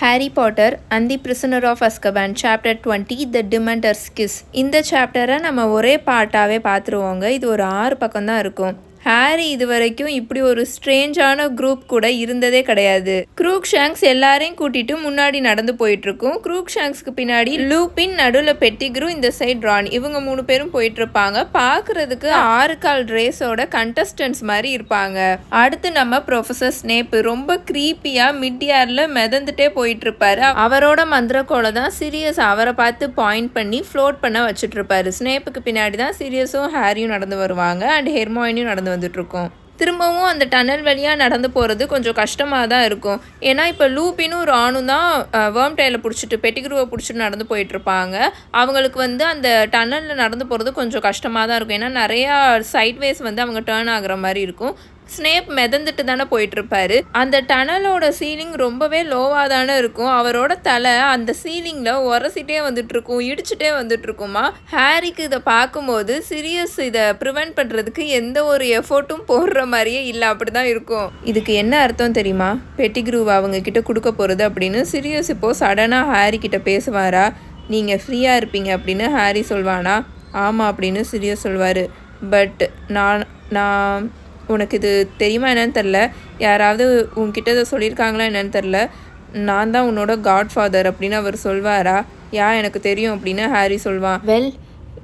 Harry Potter and the prisoner of Azkaban chapter twenty the dementors kiss இந்த சாப்டரை நம்ம ஒரே பாட்டாகவே பார்த்துருவோங்க. இது ஒரு ஆறு பக்கம் தான் இருக்கும். ஹாரி இது வரைக்கும் இப்படி ஒரு ஸ்ட்ரேஞ்சான குரூப் கூட இருந்ததே கிடையாது. குரூக் ஷாங்ஸ் எல்லாரையும் கூட்டிட்டு முன்னாடி நடந்து போயிட்டு இருக்கும் குரூக் ஷாங்ஸ்க்கு பின்னாடி லூபின் நடுவில் பெட்டிக்ரூ இந்த சைடு ரான் இவங்க மூணு பேரும் போயிட்டு இருப்பாங்க பார்க்கறதுக்கு ஆறு கால் ரேஸோட கண்டஸ்டன்ஸ் மாதிரி இருப்பாங்க. அடுத்து நம்ம ப்ரொஃபசர் ஸ்னேப் ரொம்ப கிரீப்பியா மிட் இயர்ல மிதந்துட்டே போயிட்டு இருப்பாரு அவரோட மந்திரக்கோலை தான் சீரியஸ் அவரை பார்த்து பாயிண்ட் பண்ணி ஃப்ளோட் பண்ண வச்சுட்டு இருப்பாரு ஸ்னேப்புக்கு பின்னாடி தான் சீரியஸும் ஹாரியும் நடந்து வருவாங்க. அண்ட் ஹெர்மாயினியும் நடந்து நடந்து வந்துட்ருக்கோம். திரும்பவும் அந்த டனல் வழியாக நடந்து போகிறது கொஞ்சம் கஷ்டமாக தான் இருக்கும். ஏன்னா இப்போ லூபினும் ராணும் தான் வேர்ம் டைல பிடிச்சிட்டு பெட்டிகுருவை பிடிச்சிட்டு நடந்து போயிட்டு இருப்பாங்க அவங்களுக்கு வந்து அந்த டனலில் நடந்து போகிறது கொஞ்சம் கஷ்டமாக தான் இருக்கும். ஏன்னா நிறையா சைட்வேஸ் வந்து அவங்க டேர்ன் ஆகிற மாதிரி இருக்கும். ஸ்னேப் மிதந்துட்டு தானே போயிட்டு இருப்பாரு அந்த டனலோட சீலிங் ரொம்பவே லோவாக தானே இருக்கும். அவரோட தலை அந்த சீலிங்கில் உரசிட்டே வந்துட்டு இருக்கும் இடிச்சுட்டே வந்துட்டு இருக்குமா ஹாரிக்கு இதை பார்க்கும்போது சீரியஸ் இதை ப்ரிவென்ட் பண்ணுறதுக்கு எந்த ஒரு எஃபோர்ட்டும் போடுற மாதிரியே இல்லை. அப்படி தான் இருக்கும். இதுக்கு என்ன அர்த்தம் தெரியுமா? பெட்டிக்ரூவ் அவங்க கிட்ட கொடுக்க போகிறது அப்படின்னு சீரியஸ் இப்போ சடனாக ஹாரி கிட்ட பேசுவாரா? நீங்கள் ஃப்ரீயாக இருப்பீங்க அப்படின்னு ஹாரி சொல்வானா? ஆமாம் அப்படின்னு சீரியஸ் சொல்வார். பட் நான் நான் உனக்கு இது தெரியுமா என்னன்னு தெரில யாராவது உன்கிட்ட இதை சொல்லியிருக்காங்களா என்னன்னு தெரில நான் தான் உன்னோட காட் ஃபாதர் அப்படின்னு அவர் சொல்வாரா? யா எனக்கு தெரியும் அப்படின்னு ஹாரி சொல்வான். வெல்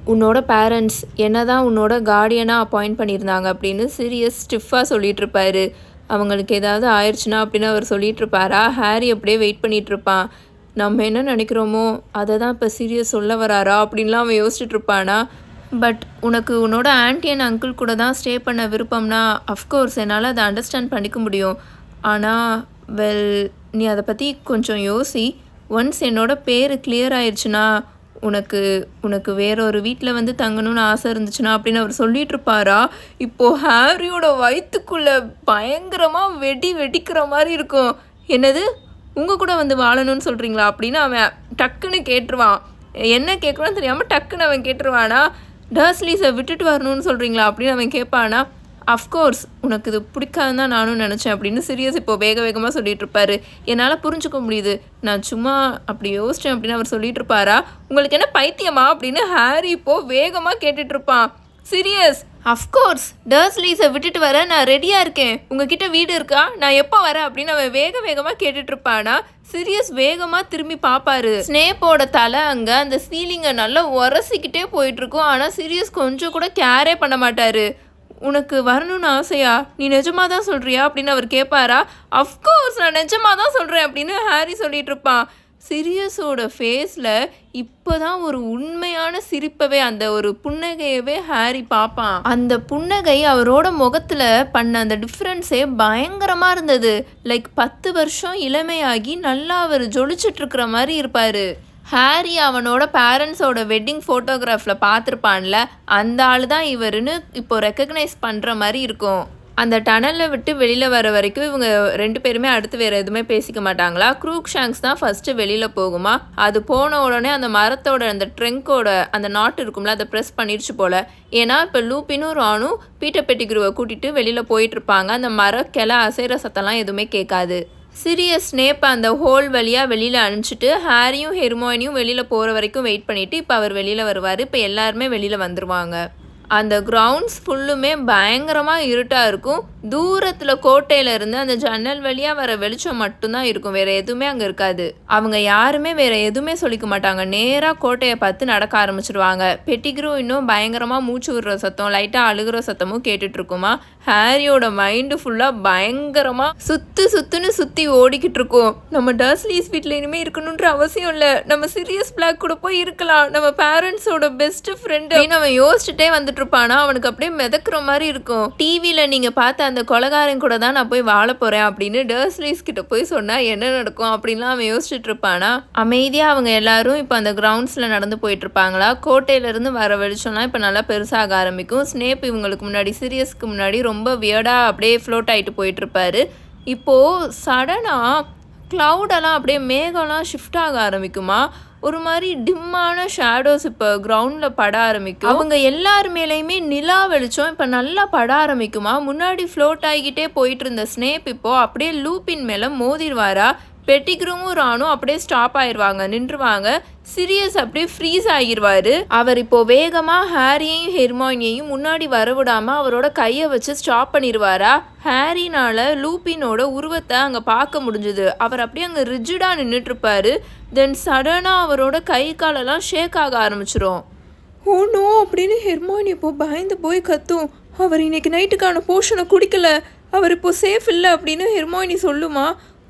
உன்னோட பேரண்ட்ஸ் என்ன தான் உன்னோட கார்டியனாக அப்பாயிண்ட் பண்ணியிருந்தாங்க அப்படின்னு சீரியஸ் ஸ்டிஃபாக சொல்லிகிட்ருப்பாரு அவங்களுக்கு ஏதாவது ஆயிடுச்சுன்னா அப்படின்னு அவர் சொல்லிகிட்ருப்பாரா ஹாரி அப்படியே வெயிட் பண்ணிகிட்ருப்பான் இருப்பான் நம்ம என்ன நினைக்கிறோமோ அதை தான் இப்போ சீரியஸ் சொல்ல வராரா அப்படின்லாம் அவன் யோசிச்சுட்ருப்பானா பட் உனக்கு உன்னோட ஆன்டி அண்ட் அங்கிள் கூட தான் ஸ்டே பண்ண விருப்பம்னா அஃப்கோர்ஸ் என்னால் அதை அண்டர்ஸ்டாண்ட் பண்ணிக்க முடியும். ஆனால் வெல் நீ அதை பற்றி கொஞ்சம் யோசி. ஒன்ஸ் என்னோட பேர் கிளியர் ஆயிடுச்சுன்னா உனக்கு உனக்கு வேற ஒரு வீட்டில் வந்து தங்கணும்னு ஆசை இருந்துச்சுன்னா அப்படின்னு அவர் சொல்லிட்டு இருப்பாரா? இப்போ ஹாரியோட வயிற்றுக்குள்ள பயங்கரமாக வெடி வெடிக்கிற மாதிரி இருக்கும். என்னது? உங்கள் கூட வந்து வாழணும்னு சொல்கிறீங்களா அப்படின்னு அவன் டக்குன்னு கேட்டுருவான். என்ன கேட்கணும்னு தெரியாமல் டக்குன்னு அவன் கேட்டுருவானா? டர்ஸ்லீஸை விட்டுட்டு வரணும்னு சொல்கிறீங்களா அப்படின்னு அவன் கேட்பானா அஃப்கோர்ஸ் உனக்கு இது பிடிக்காதுன்னு தான் நானும் நினச்சேன் அப்படின்னு சீரியஸ் இப்போ வேக வேகமாக சொல்லிட்டு இருப்பாரு. என்னால் புரிஞ்சுக்க முடியுது. நான் சும்மா அப்படி யோசித்தேன் அப்படின்னு அவர் சொல்லிட்டு இருப்பாரா? உங்களுக்கு என்ன பைத்தியமா? அப்படின்னு ஹாரி இப்போ வேகமாக கேட்டுட்ருப்பான் சீரியஸ் அஃப்கோர்ஸ் டர்ஸ்லீஸை விட்டுட்டு வர நான் ரெடியாக இருக்கேன். உங்ககிட்ட வீடு இருக்கா? நான் எப்போ வரேன் அப்படின்னு அவன் வேக வேகமாக கேட்டுட்டு இருப்பானா? சீரியஸ் வேகமாக திரும்பி பார்ப்பாரு. ஸ்னேப்போட தலை அங்கே அந்த சீலிங்கை நல்லா உரசிக்கிட்டே போயிட்டுருக்கும். ஆனால் சீரியஸ் கொஞ்சம் கூட கேரே பண்ண மாட்டாரு. உனக்கு வரணும்னு ஆசையா? நீ நிஜமாக தான் சொல்கிறியா அப்படின்னு அவர் கேட்பாரா? அஃப்கோர்ஸ் நான் நிஜமாக தான் சொல்கிறேன் அப்படின்னு ஹாரி சொல்லிட்டு இருப்பான். சிரியஸோட ஃபேஸில் இப்போ தான் ஒரு உண்மையான சிரிப்பவே அந்த ஒரு புன்னகையவே ஹாரி பார்ப்பான் அந்த புன்னகை அவரோட முகத்தில் பண்ண அந்த டிஃப்ரென்ஸே பயங்கரமாக இருந்தது. லைக் பத்து வருஷம் இளமையாகி நல்லா அவர் ஜொலிச்சுட்டு மாதிரி இருப்பார். ஹாரி அவனோட பேரண்ட்ஸோட வெட்டிங் ஃபோட்டோகிராஃபில் பார்த்துருப்பான்ல அந்த ஆள் தான் இவருன்னு இப்போ ரெக்கக்னைஸ் பண்ணுற மாதிரி இருக்கும். அந்த டனலில் விட்டு வெளியில் வர வரைக்கும் இவங்க ரெண்டு பேருமே அடுத்து வேறு எதுவுமே பேசிக்க மாட்டாங்களா? க்ரூக் ஷாங்க்ஸ் தான் ஃபஸ்ட்டு வெளியில் போகுமா? அது போன உடனே அந்த மரத்தோட அந்த ட்ரெங்கோட அந்த நாட்டு இருக்கும்ல அதை ப்ரெஸ் பண்ணிடுச்சு போல். ஏன்னா இப்போ லூப்பினும் ராணும் பீட்டர் பெட்டிகுருவை கூட்டிகிட்டு வெளியில் போயிட்டுருப்பாங்க. அந்த மர கிளை அசைகிற சத்தம்லாம் எதுவுமே கேட்காது. சிறிய ஸ்னேப் அந்த ஹோல் வழியாக வெளியில் அனுப்பிச்சிட்டு ஹாரியும் ஹெர்மோனியும் வெளியில் போகிற வரைக்கும் வெயிட் பண்ணிவிட்டு இப்போ அவர் வெளியில் வருவார். இப்போ எல்லாருமே வெளியில் வந்துடுவாங்க அந்த கிரவுண்ட்ஸ் ஃபுல்லுமே பயங்கரமாக இருட்டாக இருக்கும். தூரத்தில் கோட்டையிலேருந்து அந்த ஜன்னல் வழியாக வர வெளிச்சம் மட்டும்தான் இருக்கும். வேறு எதுவுமே அங்கே இருக்காது. அவங்க யாருமே வேறு எதுவுமே சொல்லிக்க மாட்டாங்க. நேராக கோட்டையை பார்த்து நடக்க ஆரம்பிச்சிடுவாங்க பெட்டிக்ரூ இன்னும் பயங்கரமாக மூச்சு விடுற சத்தம் லைட்டாக அழுகிற சத்தமும் கேட்டுட்ருக்குமா ஹாரியோட மைண்டு ஃபுல்லாக பயங்கரமாக சுத்து சுத்துன்னு சுற்றி ஓடிக்கிட்டு இருக்கும். நம்ம டர்ஸ்லீஸ் வீட்டில் இனிமேல் இருக்கணுன்ற அவசியம் இல்லை. நம்ம சீரியஸ் பிளாக் கூட போய் இருக்கலாம். நம்ம பேரண்ட்ஸோட பெஸ்ட் ஃப்ரெண்டு அப்படின்னு அவன் யோசிச்சுட்டே வந்துட்டு இருப்பானா அவனுக்கு அப்படியே மிதக்குற மாதிரி இருக்கும். டிவியில் நீங்கள் பார்த்த அந்த கொலகாரன் கூட தான் நான் போய் வாழ போகிறேன் அப்படின்னு டர்ஸ்லீஸ் கிட்ட போய் சொன்னால் என்ன நடக்கும் அப்படின்லாம் அவன் யோசிச்சுட்டு இருப்பானா? அமைதியாக அவங்க எல்லாரும் இப்போ அந்த கிரவுண்ட்ஸில் நடந்து போயிட்டு இருப்பாங்களா கோட்டையிலேருந்து வர வெளிச்சம்லாம் இப்போ நல்லா பெருசாக ஆரம்பிக்கும். ஸ்னேப் இவங்களுக்கு முன்னாடி சீரியஸ்க்கு முன்னாடி ரொம்ப வியர்டாக அப்படியே ஃப்ளோட் ஆகிட்டு போயிட்டுருப்பாரு. இப்போது சடனாக க்ளவுடெல்லாம் அப்படியே மேகம்லாம் ஷிஃப்ட் ஆக ஆரம்பிக்குமா? ஒரு மாதிரி டிம்மான ஷேடோஸ் இப்போ கிரவுண்டில் பட ஆரம்பிக்கும். அவங்க எல்லார் மேலேயுமே நிலா வெளிச்சம் இப்போ நல்லா பட ஆரம்பிக்குமா? முன்னாடி ஃப்ளோட் ஆகிக்கிட்டே போயிட்டு இருந்த ஸ்னேப் இப்போ அப்படியே லூப்பின் மேலே மோதிடுவாரா? பெட்டிக்ரூமும் ராணும் அப்படியே ஸ்டாப் ஆயிடுவாங்க நின்றுவாங்க. சிரியஸ் அப்படியே ஃப்ரீஸ் ஆகிருவாரு. அவர் இப்போ வேகமாக ஹாரியையும் ஹெர்மாயினியையும் முன்னாடி வரவிடாமல் அவரோட கையை வச்சு ஸ்டாப் பண்ணிடுவாரா ஹாரினால் லூப்பினோட உருவத்தை அங்கே பார்க்க முடிஞ்சுது. அவர் அப்படியே அங்கே ரிஜிடாக நின்றுட்டுருப்பாரு தென் சடனாக அவரோட கை காலெல்லாம் ஷேக் ஆக ஆரம்பிச்சிரும். ஓ நோ அப்படின்னு ஹெர்மாயினி இப்போ பயந்து போய் கத்தும். அவர் இன்னைக்கு நைட்டுக்கான போர்ஷனை குடிக்கல. அவர் இப்போ சேஃப் இல்லை அப்படின்னு ஹெர்மாயினி சொல்லுமா?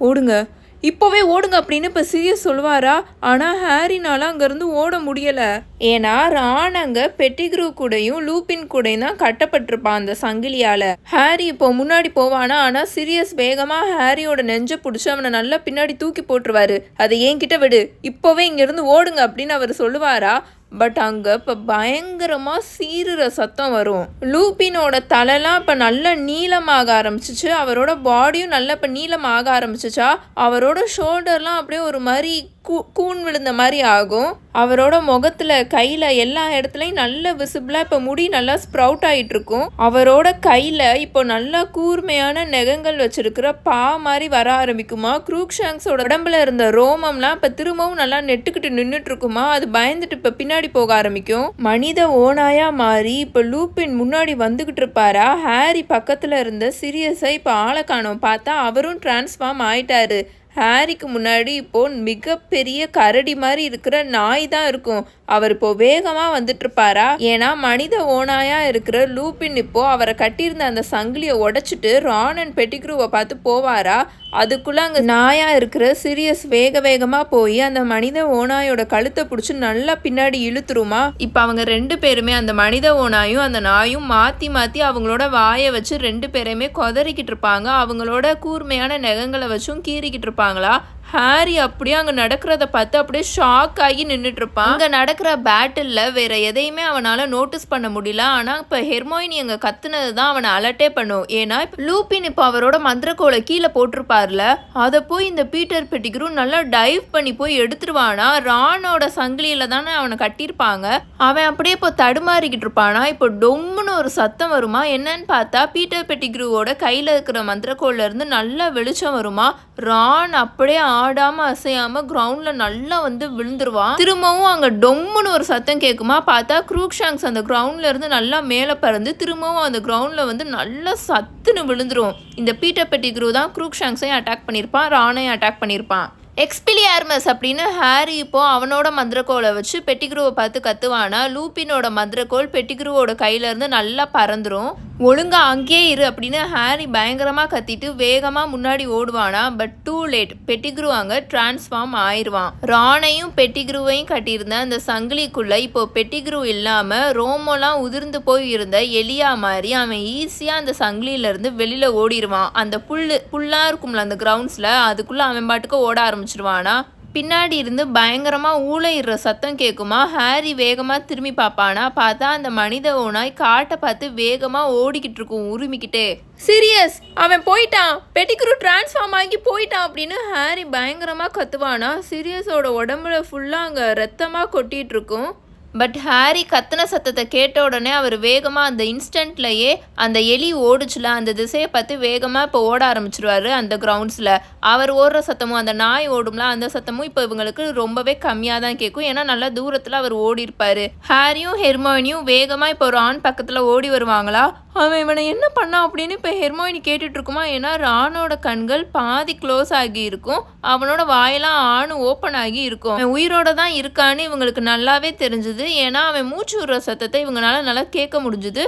ஓடுங்க. இப்போவே ஓடுங்க அப்படின்னு இப்போ சீரியஸ் சொல்லுவாரா ஆனால் ஹாரினால் அங்கேருந்து ஓட முடியலை. ஏன்னா ராணங்க பெட்டிக்ரூ கூடையும் லூப்பின் கூடையும் தான் கட்டப்பட்டிருப்பான் அந்த சங்கிலியால். ஹாரி இப்போ முன்னாடி போவானா? ஆனால் சீரியஸ் வேகமாக ஹாரியோட நெஞ்சை பிடிச்சி அவனை நல்லா பின்னாடி தூக்கி போட்டுருவாரு. அதை என்கிட்ட விடு. இப்போவே இங்கேருந்து ஓடுங்க அப்படின்னு அவர் சொல்லுவாரா? பட் அங்கே இப்போ பயங்கரமாக சீருற சத்தம் வரும். லூபினோட தலைலாம் இப்போ நல்லா நீளமாக ஆரம்பிச்சிச்சு. அவரோட பாடியும் நல்லா இப்போ நீளமாக ஆரம்பிச்சிச்சா? அவரோட ஷோல்டர்லாம் அப்படியே ஒரு மாதிரி கூ கூன் விழுந்த மாதிரி ஆகும். அவரோட முகத்தில் கையில் எல்லா இடத்துலையும் நல்ல விசிபிளாக இப்போ முடி நல்லா ஸ்ப்ரவுட் ஆகிட்டுருக்கும் அவரோட கையில் இப்போ நல்லா கூர்மையான நெகங்கள் வச்சிருக்கிற பா மாதிரி வர ஆரம்பிக்குமா? குரூக்ஷாங்ஸோட உடம்புல இருந்த ரோமம்லாம் இப்போ திரும்பவும் நல்லா நெட்டுக்கிட்டு நின்றுட்டு இருக்குமா அது பயந்துட்டு இப்போ பின்னாடி போக ஆரம்பிக்கும். மனித ஓனாயா மாறி இப்போ லூப்பின் முன்னாடி வந்துகிட்டு இருப்பாரா? ஹாரி பக்கத்தில் இருந்த சீரியஸை இப்போ ஆளை காணும். பார்த்தா அவரும் டிரான்ஸ்ஃபார்ம் ஆயிட்டாரு. ஹாரிக்கு முன்னாடி இப்போ மிகப்பெரிய கரடி மாதிரி இருக்கிற நாய் தான் இருக்கும். அவர் இப்போ வேகமாக வந்துட்டு இருப்பாரா ஏன்னா மனித ஓனாயாக இருக்கிற லூபின் இப்போ அவரை கட்டியிருந்த அந்த சங்கிலியை உடைச்சிட்டு ரான் அண்ட் பெட்டிக்ரூவை பார்த்து போவாரா? அதுக்குள்ளே அங்கே நாயாக இருக்கிற சீரியஸ் வேக வேகமாக போய் அந்த மனித ஓனாயோட கழுத்தை பிடிச்சி நல்லா பின்னாடி இழுத்துருமா? இப்போ அவங்க ரெண்டு பேருமே அந்த மனித ஓனாயும் அந்த நாயும் மாற்றி மாற்றி அவங்களோட வாயை வச்சு ரெண்டு பேரையுமே கொதறிக்கிட்டு இருப்பாங்க அவங்களோட கூர்மையான நெகங்களை வச்சும் கீறிக்கிட்டு இருப்பாங்களா ஹாரி அப்படியே அங்கே நடக்கிறத பார்த்து அப்படியே ஷாக் ஆகி நின்றுட்டு இருப்பான் அங்கே நடக்கிற பேட்டிலில் வேற எதையுமே அவனால் நோட்டீஸ் பண்ண முடியல. ஆனால் இப்போ ஹெர்மோயினி அங்கே கத்துனது தான் அவனை அலர்ட்டே பண்ணும். ஏன்னா இப்போ லூப்பின் இப்போ அவரோட மந்திரக்கோலை கீழே போட்டிருப்பார்ல அதை போய் இந்த பீட்டர் பெட்டிகரும் நல்லா டைவ் பண்ணி போய் எடுத்துருவானா? ராணோட சங்கிலியில் தானே அவனை கட்டியிருப்பாங்க. அவன் அப்படியே இப்போ தடுமாறிக்கிட்டு இருப்பானா? இப்போ டொம்முன்னு ஒரு சத்தம் வருமா? என்னன்னு பார்த்தா பீட்டர் பெட்டிக்ரூவோட கையில் இருக்கிற மந்திரக்கோல்லேருந்து நல்லா வெளிச்சம் வருமா? ரான் அப்படியே ஆடாம அசையாம கிரவுண்ட்ல நல்லா வந்து விழுந்துருவான் திரும்பவும் அங்க டொம்முன்னு ஒரு சத்தம் கேட்குமா பார்த்தா குரூக்ஷாங்ஸ் அந்த கிரவுண்ட்ல இருந்து நல்லா மேலே பறந்து திரும்பவும் அந்த கிரவுண்ட்ல வந்து நல்லா சத்துன்னு விழுந்துரும். இந்த பீட்டர் பெட்டிக்ரூ தான் குரூக்ஷாங்ஸையும் அட்டாக் பண்ணியிருப்பான் ரானையும் அட்டாக் பண்ணியிருப்பான் எக்ஸ்பிலியார்மஸ் அப்படின்னு ஹாரி இப்போ அவனோட மந்திரக்கோலை வச்சு பெட்டிக்ரூவை பார்த்து கத்துவானா? லூப்பினோட மந்திரக்கோள் பெட்டிக்ரூவோட கையிலேருந்து நல்லா பறந்துடும் ஒழுங்கா அங்கேயே இரு அப்படின்னு ஹாரி பயங்கரமாக கத்திட்டு வேகமாக முன்னாடி ஓடுவானா? பட் டூ லேட் பெட்டிக்ரூ அங்கே டிரான்ஸ்ஃபார்ம் ஆயிருவான். ரானையும் பெட்டிக்ரூவையும் கட்டியிருந்த அந்த சங்கிலிக்குள்ளே இப்போ பெட்டிக்ரூ இல்லாமல் ரோமோலாம் உதிர்ந்து போய் இருந்த எலியா மாதிரி அவன் ஈஸியாக அந்த சங்கிலியிலேருந்து வெளியில் ஓடிடுவான் அந்த புல் புல்லாக இருக்கும்ல அந்த கிரவுண்ட்ஸில் அதுக்குள்ளே அவன் பாட்டுக்கு ஓட ஆரம்பிச்சிருவானா? பின்னாடி இருந்து பயங்கரமாக ஊழையிடுற சத்தம் கேட்குமா ஹாரி வேகமாக திரும்பி பார்ப்பானா? பார்த்தா அந்த மனித ஓனாய் காட்டை பார்த்து வேகமாக ஓடிக்கிட்டு இருக்கும் உருமிக்கிட்டே. சீரியஸ் அவன் போயிட்டான். பெட்டிக்ரூ டிரான்ஸ்ஃபார்ம் ஆகி போயிட்டான் அப்படின்னு ஹாரி பயங்கரமாக கத்துவானா? சீரியஸோட உடம்புல ஃபுல்லாக அங்கே ரத்தமாக கொட்டிகிட்டு இருக்கும். பட் ஹாரி கத்தின சத்தத்தை கேட்ட உடனே அவர் வேகமாக அந்த இன்ஸ்டன்ட்லயே அந்த எலி ஓடுச்சுல அந்த திசையை பார்த்து வேகமாக இப்போ ஓட ஆரம்பிச்சிருவாரு அந்த கிரவுண்ட்ஸில் அவர் ஓடுற சத்தமும் அந்த நாய் ஓடும்ல அந்த சத்தமும் இப்போ இவங்களுக்கு ரொம்பவே கம்மியாக தான் கேட்கும். ஏன்னா நல்லா தூரத்தில் அவர் ஓடி இருப்பாரு ஹாரியும் ஹெர்மோனியும் வேகமாக இப்போ ரான் பக்கத்தில் ஓடி வருவாங்களா? அவன் இவனை என்ன பண்ணான் அப்படின்னு இப்போ ஹெர்மோயினி கேட்டுட்டு இருக்குமா? ஏன்னா ராணோட கண்கள் பாதி க்ளோஸ் ஆகி இருக்கும். அவனோட வாயெல்லாம் ஆணு ஓப்பன் ஆகி இருக்கும். உயிரோட தான் இருக்கான்னு இவங்களுக்கு நல்லாவே தெரிஞ்சுது. ஏன்னா அவன் மூச்சு விடுற சத்தத்தை இவங்களால நல்லா கேட்க முடிஞ்சுது.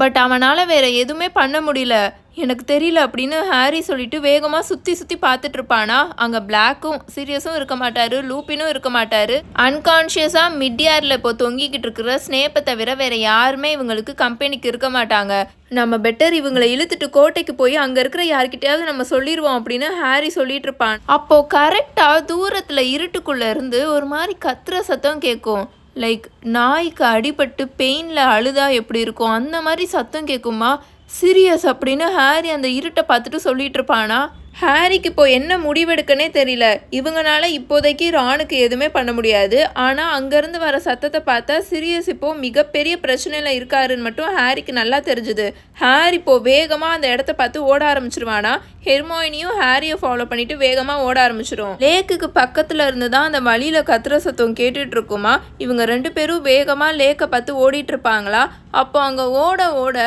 பட் அவனால் வேற எதுவுமே பண்ண முடியல. எனக்கு தெரியல அப்படின்னு ஹாரி சொல்லிட்டு வேகமாக சுற்றி சுற்றி பார்த்துட்டு இருப்பானா? அங்கே பிளாக்கும் சீரியஸும் இருக்க மாட்டாரு லூப்பினும் இருக்க மாட்டாரு. அன்கான்ஷியஸாக மிட்யாரில் இப்போ தொங்கிக்கிட்டு இருக்கிற ஸ்னேப்பை தவிர வேற யாருமே இவங்களுக்கு கம்பெனிக்கு இருக்க மாட்டாங்க. நம்ம பெட்டர் இவங்களை இழுத்துட்டு கோட்டைக்கு போய் அங்கே இருக்கிற யார்கிட்டயாவது நம்ம சொல்லிடுவோம் அப்படின்னு ஹாரி சொல்லிட்டு இருப்பான். அப்போ கரெக்டாக தூரத்தில் இருட்டுக்குள்ளே இருந்து ஒரு மாதிரி கத்துற சத்தம் கேட்கும். லைக் நாய்க்கு அடிபட்டு பெயினில் அழுதா எப்படி இருக்கும்? அந்த மாதிரி சத்தம் கேட்குமா சீரியஸ் அப்படின்னு ஹாரி அந்த இருட்டை பார்த்துட்டு சொல்லிட்டு இருப்பானா? ஹாரிக்கு இப்போ என்ன முடிவெடுக்கனே தெரியல. இவங்கனால இப்போதைக்கு ராணுக்கு எதுவுமே பண்ண முடியாது. ஆனால் அங்கேருந்து வர சத்தத்தை பார்த்தா சிரியஸ் இப்போ மிகப்பெரிய பிரச்சனையில் இருக்காருன்னு மட்டும் ஹாரிக்கு நல்லா தெரிஞ்சுது. ஹாரி இப்போ வேகமாக அந்த இடத்த பார்த்து ஓட ஆரம்பிச்சிருவானா? ஹெர்மாயினியும் ஹாரியை ஃபாலோ பண்ணிட்டு வேகமாக ஓட ஆரம்பிச்சிடும் லேக்குக்கு பக்கத்தில் இருந்து தான் அந்த வழியில் கத்துற சத்தம் கேட்டுட்டு இருக்குமா இவங்க ரெண்டு பேரும் வேகமாக லேக்கை பார்த்து ஓடிட்டு இருப்பாங்களா அப்போ அங்கே ஓட ஓட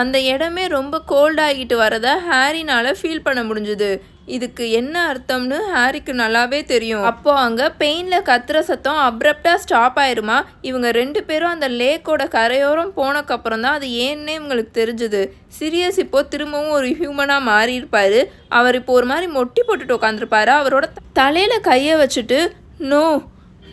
அந்த இடமே ரொம்ப கோல்டாகிட்டு வரதை ஹாரினால் ஃபீல் பண்ண முடிஞ்சுது. இதுக்கு என்ன அர்த்தம்னு ஹாரிக்கு நல்லாவே தெரியும். அப்போ அங்க பெயின்ல கத்துற சத்தம் அப்ரப்டா ஸ்டாப் ஆயிருமா? இவங்க ரெண்டு பேரும் அந்த லேக்கோட கரையோரம் போனக்கப்புறம் தான் அது ஏன்னே இவங்களுக்கு தெரிஞ்சுது. சிரியஸ் இப்போ திரும்பவும் ஒரு ஹியூமனா மாறி இருப்பாரு அவர் இப்போ ஒரு மாதிரி மொட்டி போட்டுட்டு உட்காந்துருப்பாரு அவரோட தலையில கையை வச்சுட்டு நோ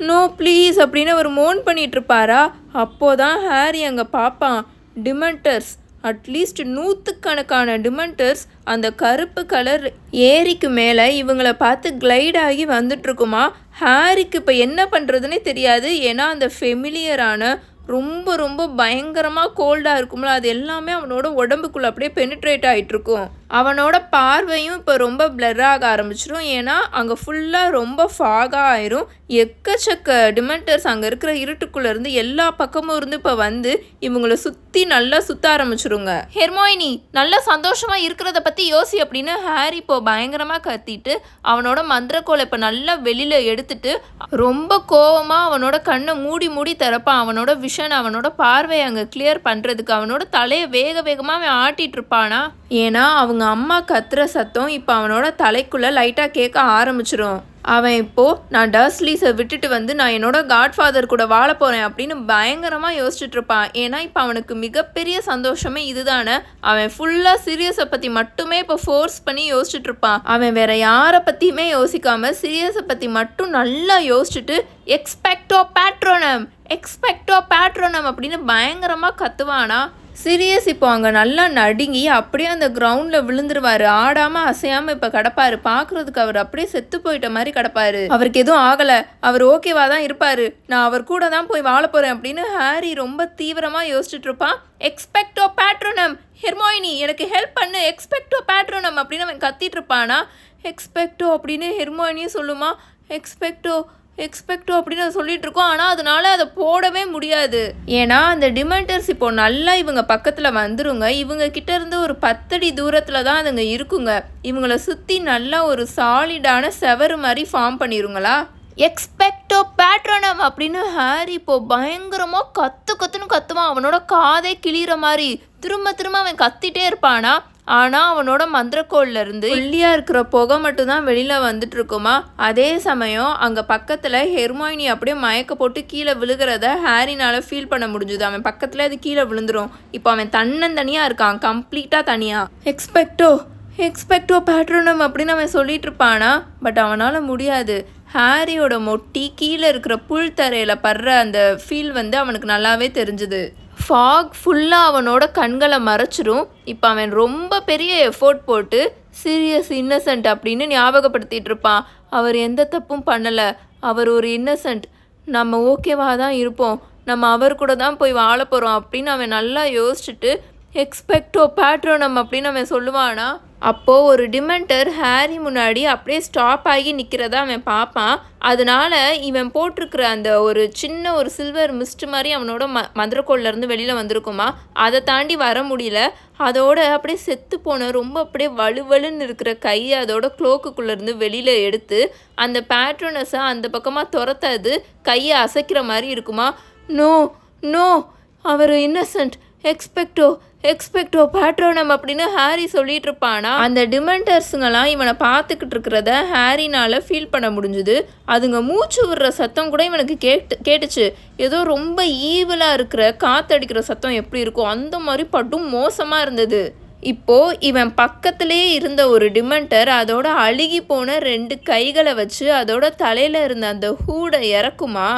நோ ப்ளீஸ் அப்படின்னு அவர் மோன் பண்ணிட்டு இருப்பாரா? அப்போதான் ஹாரி அங்கே பார்ப்பான். டிமெண்டர்ஸ் அட்லீஸ்ட் நூற்றுக்கணக்கான டிமெண்டர்ஸ் அந்த கருப்பு கலர் ஏரிக்கு மேலே இவங்கள பார்த்து கிளைட் ஆகி வந்துட்டுருக்குமா ஹாரிக்கு இப்போ என்ன பண்ணுறதுனே தெரியாது. ஏன்னா அந்த ஃபெமிலியரான ரொம்ப ரொம்ப பயங்கரமாக கோல்டாக இருக்கும்ல. அது எல்லாமே அவனோட உடம்புக்குள்ளே அப்படியே பெனிட்ரேட் ஆகிட்டுருக்கும் அவனோட பார்வையும் இப்போ ரொம்ப பிளர் ஆக ஆரம்பிச்சிடும் ஏன்னா அங்கே ஃபுல்லாக ரொம்ப ஃபாகாக ஆயிரும். எக்கச்சக்க டிமெண்டர்ஸ் அங்கே இருக்கிற இருட்டுக்குள்ளேருந்து எல்லா பக்கமும் இருந்து இப்போ வந்து இவங்கள சுற்றி நல்லா சுத்த ஆரம்பிச்சிருங்க. ஹெர்மோயினி நல்லா சந்தோஷமாக இருக்கிறத பற்றி யோசி அப்படின்னு ஹாரி இப்போ பயங்கரமாக கத்திட்டு அவனோட மந்திரக்கோலை இப்போ நல்லா வெளியில் எடுத்துட்டு ரொம்ப கோவமாக அவனோட கண்ணை மூடி மூடி திறப்பான் அவனோட விஷன் அவனோட பார்வையை அங்கே கிளியர் பண்ணுறதுக்கு அவனோட தலையை வேக வேகமாக அவன் ஆட்டிகிட்டு இருப்பானா? ஏன்னா அவங்க அம்மா கத்துற சத்தம் இப்போ அவனோட தலைக்குள்ளே லைட்டாக கேட்க ஆரம்பிச்சிடும் அவன் இப்போது நான் டர்ஸ்லீஸை விட்டுட்டு வந்து நான் என்னோட காட்ஃபாதர் கூட வாழ போகிறேன் அப்படின்னு பயங்கரமாக யோசிச்சுட்டு இருப்பான் ஏன்னா இப்போ அவனுக்கு மிகப்பெரிய சந்தோஷமே இதுதானே. அவன் ஃபுல்லாக சீரியஸை பற்றி மட்டுமே இப்போ ஃபோர்ஸ் பண்ணி யோசிச்சுட்டு இருப்பான் அவன் வேற யாரை பற்றியுமே யோசிக்காம சீரியஸை பற்றி மட்டும் நல்லா யோசிச்சுட்டு எக்ஸ்பெக்டோ பேட்ரோனம் எக்ஸ்பெக்டோ பேட்ரோனம் அப்படின்னு பயங்கரமாக கத்துவானா. சீரியஸ் இப்போ அங்கே நல்லா நடுங்கி அப்படியே அந்த கிரவுண்டில் விழுந்துருவாரு. ஆடாமல் அசையாமல் இப்போ கிடப்பாரு. பார்க்குறதுக்கு அவர் அப்படியே செத்து போயிட்ட மாதிரி கிடப்பாரு. அவருக்கு எதுவும் ஆகலை. அவர் ஓகேவா தான் இருப்பார். நான் அவர் கூட தான் போய் வாழ போகிறேன் அப்படின்னு ஹாரி ரொம்ப தீவிரமாக யோசிச்சுட்டு இருப்பான் எக்ஸ்பெக்டோ பேட்ரோனம் ஹெர்மோயினி எனக்கு ஹெல்ப் பண்ணு. எக்ஸ்பெக்டோ பேட்ரோனம் அப்படின்னு அவன் கத்திட்டு இருப்பானா? எக்ஸ்பெக்டோ அப்படின்னு ஹெர்மோயினியும் சொல்லுமா? எக்ஸ்பெக்டோ எக்ஸ்பெக்டோ அப்படின்னு சொல்லிட்டு இருக்கோம். ஆனால் அதனால அதை போடவே முடியாது. ஏன்னா அந்த டிமெண்டர்ஸ் இப்போ நல்லா இவங்க பக்கத்தில் வந்துருங்க. இவங்க கிட்ட இருந்து ஒரு பத்தடி தூரத்தில் தான் அதுங்க இருக்குங்க. இவங்கள சுற்றி நல்லா ஒரு சாலிடான செவரு மாதிரி ஃபார்ம் பண்ணிருங்களா? எக்ஸ்பெக்டோ பேட்ரோனம் அப்படின்னு ஹாரி இப்போ பயங்கரமாக கத்து கத்துன்னு கத்துவான். அவனோட காதே கிளியிற மாதிரி. திரும்ப திரும்ப அவன் கத்திட்டே இருப்பானா? ஆனால் அவனோட மந்திரக்கோல்ல இருந்து ஒல்லியாக இருக்கிற புகை மட்டும்தான் வெளியில் வந்துட்டு இருக்குமா அதே சமயம் அங்கே பக்கத்தில் ஹெர்மாயினி அப்படியே மயக்க போட்டு கீழே விழுகிறத ஹாரினால ஃபீல் பண்ண முடிஞ்சுது. அவன் பக்கத்தில் அது கீழே விழுந்துரும். இப்போ அவன் தன்னந்தனியாக இருக்கான். கம்ப்ளீட்டாக தனியாக எக்ஸ்பெக்டோ எக்ஸ்பெக்டோ பேட்ரோனம் அப்படின்னு அவன் சொல்லிட்டு இருப்பானா பட் அவனால் முடியாது. ஹாரியோட மொட்டி கீழே இருக்கிற புல் தரையில் படுற அந்த ஃபீல் வந்து அவனுக்கு நல்லாவே தெரிஞ்சுது. ஃபாக் ஃபுல்லாக அவனோட கண்களை மறைச்சிரும். இப்போ அவன் ரொம்ப பெரிய எஃபோர்ட் போட்டு சீரியஸ் இன்னசென்ட் அப்படின்னு ஞாபகப்படுத்திட்டு இருப்பான். அவர் எந்த தப்பும் பண்ணலை. அவர் ஒரு இன்னசென்ட் நம்ம ஓகேவாக தான் இருப்போம். நம்ம அவர் கூட தான் போய் வாழ போகிறோம் அப்படின்னு அவன் நல்லா யோசிச்சுட்டு எக்ஸ்பெக்டோ பேட்ரோனம் அப்படின்னு அவன் சொல்லுவானா அப்போது ஒரு டிமெண்டர் ஹாரி முன்னாடி அப்படியே ஸ்டாப் ஆகி நிற்கிறத அவன் பார்ப்பான். அதனால இவன் போட்டிருக்கிற அந்த ஒரு சின்ன ஒரு சில்வர் மிஸ்ட் மாதிரி அவனோட ம மந்திரக்கோள்லேருந்து வெளியில் வந்திருக்குமா? அதை தாண்டி வர முடியல. அதோட அப்படியே செத்து போன ரொம்ப அப்படியே வலுவலுன்னு இருக்கிற கையை அதோட குளோக்குக்குள்ளேருந்து வெளியில் எடுத்து அந்த பேட்ரனஸை அந்த பக்கமாக துரத்தாது கையை அசைக்கிற மாதிரி இருக்குமா? நோ நோ அவர் இன்னசென்ட் எக்ஸ்பெக்டோ எக்ஸ்பெக்டோ பேட்ரோனம் அப்படின்னு ஹாரி சொல்லிட்டு இருப்பானா அந்த டிமெண்டர்ஸுங்கெல்லாம் இவனை பார்த்துக்கிட்டு இருக்கிறத ஹாரினால ஃபீல் பண்ண முடிஞ்சுது. அதுங்க மூச்சு விடுற சத்தம் கூட இவனுக்கு கேட்டு கேட்டுச்சு. ஏதோ ரொம்ப ஈவலாக இருக்கிற காத்தடிக்கிற சத்தம் எப்படி இருக்கும் அந்த மாதிரி பட்டும் மோசமாக இருந்தது. இப்போ இவன் பக்கத்திலே இருந்த ஒரு டிமெண்டர் அதோட அழுகி போன ரெண்டு கைகளை வச்சு அதோட தலையில இருந்த அந்த ஹூடை இறக்குமா?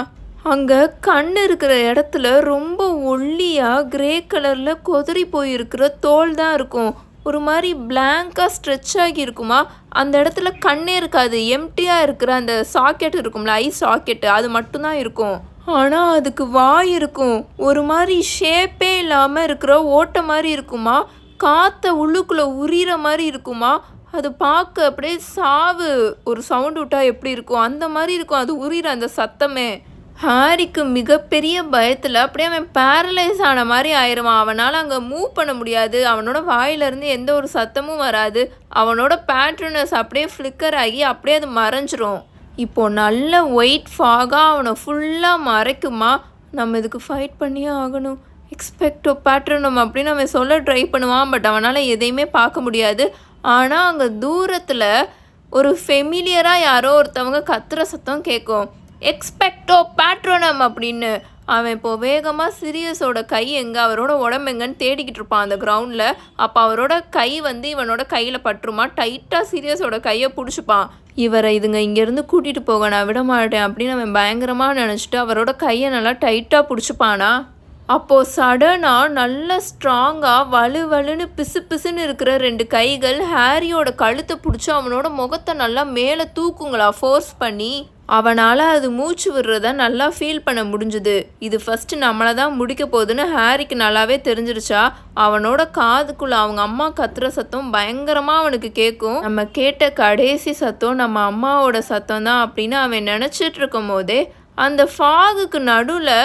அங்கே கண் இருக்கிற இடத்துல ரொம்ப ஒல்லியாக கிரே கலரில் கொதறி போயிருக்கிற தோல் தான் இருக்கும். ஒரு மாதிரி பிளாங்காக ஸ்ட்ரெச் ஆகி இருக்குமா? அந்த இடத்துல கண்ணே இருக்காது. எம்டியாக இருக்கிற அந்த சாக்கெட் இருக்கும்ல ஐ சாக்கெட்டு அது மட்டும்தான் இருக்கும். ஆனால் அதுக்கு வாய் இருக்கும். ஒரு மாதிரி ஷேப்பே இல்லாமல் இருக்கிற ஓட்டை மாதிரி இருக்குமா? காற்றை உள்ளுக்குள்ளே உரிகிற மாதிரி இருக்குமா? அது பார்க்க அப்படியே சாவு. ஒரு சவுண்ட் விட்டா எப்படி இருக்கும்? அந்த மாதிரி இருக்கும். அது உரிகிற அந்த சத்தமே. ஹாரிக்கு மிகப்பெரிய பயத்தில் அப்படியே அவன் பேரலைஸ் ஆன மாதிரி ஆயிடுவான் அவனால் அங்கே மூவ் பண்ண முடியாது. அவனோட வாயிலிருந்து எந்த ஒரு சத்தமும் வராது. அவனோட பேட்ரனஸ் அப்படியே ஃப்ளிக்கர் ஆகி அப்படியே அது மறைஞ்சிரும். இப்போது நல்ல ஒயிட் ஃபாகாக அவனை ஃபுல்லாக மறைக்குமா? நம்ம இதுக்கு ஃபைட் பண்ணியே ஆகணும். எக்ஸ்பெக்டோ பேட்ரனும் அப்படின்னு அவன் சொல்ல ட்ரை பண்ணுவான். பட் அவனால் எதையுமே பார்க்க முடியாது. ஆனால் அங்கே தூரத்தில் ஒரு ஃபெமிலியராக யாரோ ஒருத்தவங்க கத்துற சத்தம் கேட்கும் எக்ஸ்பெக்டோ பேட்ரோனம் அப்படின்னு. அவன் இப்போ வேகமாக சிரியஸோட கை எங்கே அவரோட உடம்பு எங்கன்னு தேடிக்கிட்டு இருப்பான் அந்த கிரவுண்டில் அப்போ அவரோட கை வந்து இவனோட கையில் பட்டுருமா? டைட்டாக சீரியஸோட கையை பிடிச்சிப்பான். இவரை இதுங்க இங்கேருந்து கூட்டிகிட்டு போக நான் விட மாட்டேன் அப்படின்னு அவன் பயங்கரமாக நினச்சிட்டு அவரோட கையை நல்லா டைட்டாக பிடிச்சிப்பானா? அப்போது சடனாக நல்ல ஸ்ட்ராங்காக வலு வலுன்னு பிசு பிசுன்னு இருக்கிற ரெண்டு கைகள் ஹாரியோட கழுத்தை பிடிச்சி அவனோட முகத்தை நல்லா மேலே தூக்குங்களா ஃபோர்ஸ் பண்ணி. அவனால் அது மூச்சு விடுறத நல்லா ஃபீல் பண்ண முடிஞ்சுது. இது ஃபஸ்ட்டு நம்மளை தான் முடிக்க போகுதுன்னு ஹாரிக்கு நல்லாவே தெரிஞ்சிருச்சா? அவனோட காதுக்குள்ளே அவங்க அம்மா கத்துற சத்தம் பயங்கரமாக அவனுக்கு கேட்கும் நம்ம கேட்ட கடைசி சத்தம் நம்ம அம்மாவோட சத்தம் தான் அப்படின்னு அவன் நினச்சிட்டு இருக்கும் போதே அந்த ஃபாகுக்கு நடுவில்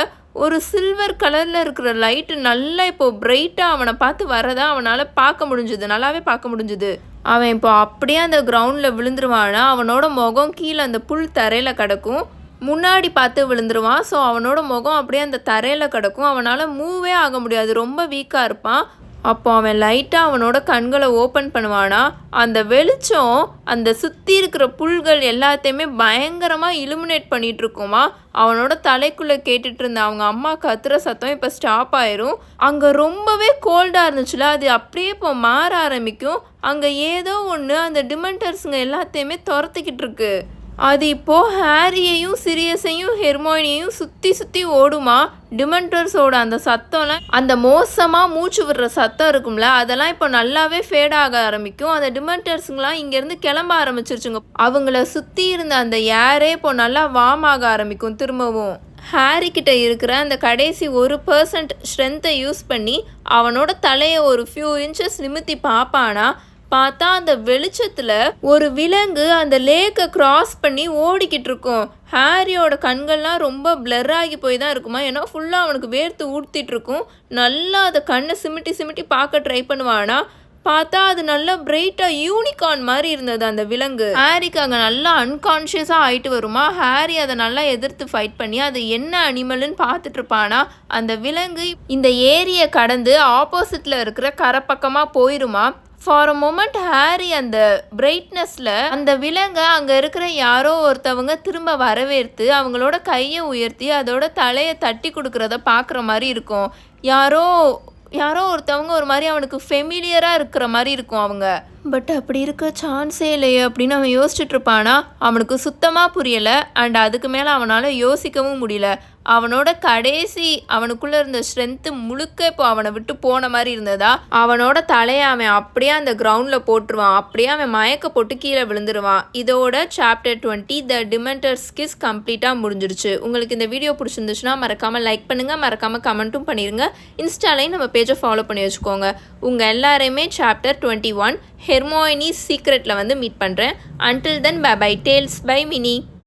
ஒரு சில்வர் கலரில் இருக்கிற லைட்டு நல்லா இப்போது பிரைட்டாக அவனை பார்த்து வரதான் அவனால் பார்க்க முடிஞ்சுது. நல்லாவே பார்க்க முடிஞ்சுது. அவன் இப்போ அப்படியே அந்த கிரவுண்டில் விழுந்துருவானா? அவனோட முகம் கீழே அந்த புல் தரையில் கிடக்கும். முன்னாடி பார்த்து விழுந்துருவான். ஸோ அவனோட முகம் அப்படியே அந்த தரையில் கிடக்கும். அவனால் மூவே ஆக முடியாது. ரொம்ப வீக்காக இருப்பான். அப்போ அவன் லைட்டாக அவனோட கண்களை ஓப்பன் பண்ணுவானா? அந்த வெளிச்சம் அந்த சுற்றி இருக்கிற புல்கள் எல்லாத்தையுமே பயங்கரமாக இலுமினேட் பண்ணிகிட்டு இருக்குமா? அவனோட தலைக்குள்ளே கேட்டுட்டு இருந்த அவங்க அம்மா கத்துற சத்தம் இப்போ ஸ்டாப் ஆயிரும். அங்கே ரொம்பவே கோல்டாக இருந்துச்சுல அது அப்படியே இப்போ மாற ஆரம்பிக்கும். அங்கே ஏதோ ஒன்று அந்த டிமெண்டர்ஸுங்க எல்லாத்தையுமே துரத்துக்கிட்டு இருக்கு. அது இப்போது ஹாரியையும் சிரியஸையும் ஹெர்மோனியையும் சுற்றி சுற்றி ஓடுமா? டிமெண்டர்ஸோட அந்த சத்தம்லாம் அந்த மோசமாக மூச்சு விடுற சத்தம் இருக்கும்ல அதெல்லாம் இப்போ நல்லாவே ஃபேட் ஆக ஆரம்பிக்கும். அந்த டிமெண்டர்ஸுங்களாம் இங்கேருந்து கிளம்ப ஆரம்பிச்சிருச்சுங்க. அவங்கள சுற்றி இருந்த அந்த ஏரே இப்போ நல்லா வார்ம் ஆக ஆரம்பிக்கும் திரும்பவும். ஹாரி கிட்ட இருக்கிற அந்த கடைசி ஒரு பர்சன்ட் ஸ்ட்ரென்த்தை யூஸ் பண்ணி அவனோட தலையை ஒரு ஃபியூ இன்ச்சஸ் நிமித்தி பார்ப்பானா? பார்த்தா அந்த வெளிச்சத்தில் ஒரு விலங்கு அந்த லேக்கை கிராஸ் பண்ணி ஓடிக்கிட்டு இருக்கும். ஹாரியோட கண்கள்லாம் ரொம்ப பிளர் ஆகி போய் தான் இருக்குமா? ஏன்னா ஃபுல்லாக அவனுக்கு வேர்த்து ஊட்டிகிட்டு இருக்கும். நல்லா அதை கண்ணை சிமிட்டி சிமிட்டி பார்க்க ட்ரை பண்ணுவானா? பார்த்தா அது நல்லா பிரைட்டாக யூனிகார்ன் மாதிரி இருந்தது அந்த விலங்கு. ஹாரிக்கு அங்கே நல்லா அன்கான்ஷியஸாக ஆயிட்டு வருமா? ஹாரி அதை நல்லா எதிர்த்து ஃபைட் பண்ணி அது என்ன அனிமல்னு பார்த்துட்டு இருப்பானா? அந்த விலங்கு இந்த ஏரியை கடந்து ஆப்போசிட்டில் இருக்கிற கரை பக்கமாக போயிருமா? ஃபார் அ மொமெண்ட் ஹாரி அந்த பிரைட்னஸில் அந்த விலங்கை அங்கே இருக்கிற யாரோ ஒருத்தவங்க திரும்ப வரவேற்று அவங்களோட கையை உயர்த்தி அதோட தலையை தட்டி கொடுக்குறத பார்க்குற மாதிரி இருக்கும். யாரோ யாரோ ஒருத்தவங்க ஒரு மாதிரி அவனுக்கு ஃபெமிலியராக இருக்கிற மாதிரி இருக்கும் அவங்க. பட் அப்படி இருக்க சான்ஸே இல்லையே அப்படின்னு அவன் யோசிச்சுட்டு இருப்பானா? அவனுக்கு சுத்தமாக புரியலை. அண்ட் அதுக்கு மேலே அவனால் யோசிக்கவும் முடியல. அவனோட கடைசி அவனுக்குள்ளே இருந்த ஸ்ட்ரென்த்து முழுக்க இப்போ அவனை விட்டு போன மாதிரி இருந்ததா? அவனோட தலையை அவன் அப்படியே அந்த கிரவுண்டில் போட்டுருவான். அப்படியே அவன் மயக்க போட்டு கீழே விழுந்துருவான். இதோட சாப்டர் டுவெண்ட்டி த டிமெண்டர் ஸ்கிஸ் கம்ப்ளீட்டாக முடிஞ்சிருச்சு. உங்களுக்கு இந்த வீடியோ பிடிச்சிருந்துச்சுன்னா மறக்காமல் லைக் பண்ணுங்கள் மறக்காமல் கமெண்ட்டும் பண்ணிடுங்க இன்ஸ்டாலையும் நம்ம பேஜை ஃபாலோ பண்ணி வச்சுக்கோங்க. உங்கள் எல்லாரையுமே சாப்டர் டுவெண்ட்டி ஒன் ஹெர்மோயினி சீக்ரெட்டில் வந்து மீட் பண்ணுறேன் until then bye bye tales by Mini